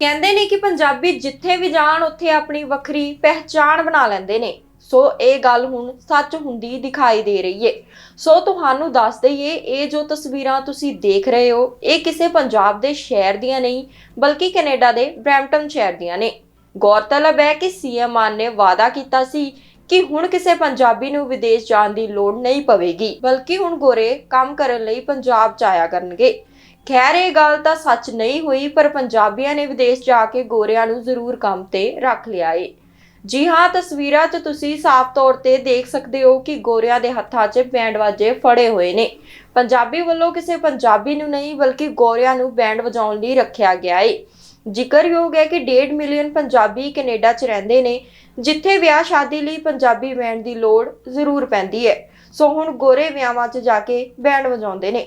ਕਹਿੰਦੇ ਨੇ ਕਿ ਪੰਜਾਬੀ ਜਿੱਥੇ ਵੀ ਜਾਣ, ਉੱਥੇ ਆਪਣੀ ਵੱਖਰੀ ਪਹਿਚਾਣ ਬਣਾ ਲੈਂਦੇ ਨੇ। ਸੋ ਇਹ ਗੱਲ ਹੁਣ ਸੱਚ ਹੁੰਦੀ ਦਿਖਾਈ ਦੇ ਰਹੀ ਏ। ਸੋ ਤੁਹਾਨੂੰ ਦੱਸ ਦਈਏ, ਇਹ ਜੋ ਤਸਵੀਰਾਂ ਤੁਸੀਂ ਦੇਖ ਰਹੇ ਹੋ, ਇਹ ਕਿਸੇ ਪੰਜਾਬ ਦੇ ਸ਼ਹਿਰ ਦੀਆਂ ਨਹੀਂ, ਬਲਕਿ ਕੈਨੇਡਾ ਦੇ ਬ੍ਰੈਂਪਟਨ ਸ਼ਹਿਰ ਦੀਆਂ ਨੇ। ਗੌਰਤਲਬ ਹੈ ਕਿ ਸੀਐਮ ਮਾਨ ਨੇ ਵਾਅਦਾ ਕੀਤਾ ਸੀ ਕਿ ਹੁਣ ਕਿਸੇ ਪੰਜਾਬੀ ਨੂੰ ਵਿਦੇਸ਼ ਜਾਣ ਦੀ ਲੋੜ ਨਹੀਂ ਪਵੇਗੀ, ਬਲਕਿ ਹੁਣ ਗੋਰੇ ਕੰਮ ਕਰਨ ਲਈ ਪੰਜਾਬ ਚ ਆਇਆ ਕਰਨਗੇ। ਖੈਰ, ਇਹ ਗੱਲ ਤਾਂ ਸੱਚ ਨਹੀਂ ਹੋਈ, ਪਰ ਪੰਜਾਬੀਆਂ ਨੇ ਵਿਦੇਸ਼ ਜਾ ਕੇ ਗੋਰਿਆਂ ਨੂੰ ਜ਼ਰੂਰ ਕੰਮ ਤੇ ਰੱਖ ਲਿਆ ਏ। ਜੀ ਹਾਂ, ਤਸਵੀਰਾਂ 'ਚ ਤੁਸੀਂ ਸਾਫ਼ ਤੌਰ ਤੇ ਦੇਖ ਸਕਦੇ ਹੋ ਕਿ ਗੋਰਿਆਂ ਦੇ ਹੱਥਾਂ 'ਚ ਬੈਂਡ ਵਾਜੇ ਫੜੇ ਹੋਏ ਨੇ। ਪੰਜਾਬੀ ਵੱਲੋਂ ਕਿਸੇ ਪੰਜਾਬੀ ਨੂੰ ਨਹੀਂ, ਬਲਕਿ ਗੋਰਿਆਂ ਨੂੰ ਬੈਂਡ ਵਜਾਉਣ ਲਈ ਰੱਖਿਆ ਗਿਆ ਏ। ਜ਼ਿਕਰਯੋਗ ਹੈ ਕਿ 1.5 ਮਿਲੀਅਨ ਪੰਜਾਬੀ ਕੈਨੇਡਾ 'ਚ ਰਹਿੰਦੇ ਨੇ, ਜਿੱਥੇ ਵਿਆਹ ਸ਼ਾਦੀ ਲਈ ਪੰਜਾਬੀ ਬੈਂਡ ਦੀ ਲੋੜ ਜ਼ਰੂਰ ਪੈਂਦੀ ਹੈ। ਸੋ ਹੁਣ ਗੋਰੇ ਵਿਆਹਾਂ 'ਚ ਜਾ ਕੇ ਬੈਂਡ ਵਜਾਉਂਦੇ ਨੇ।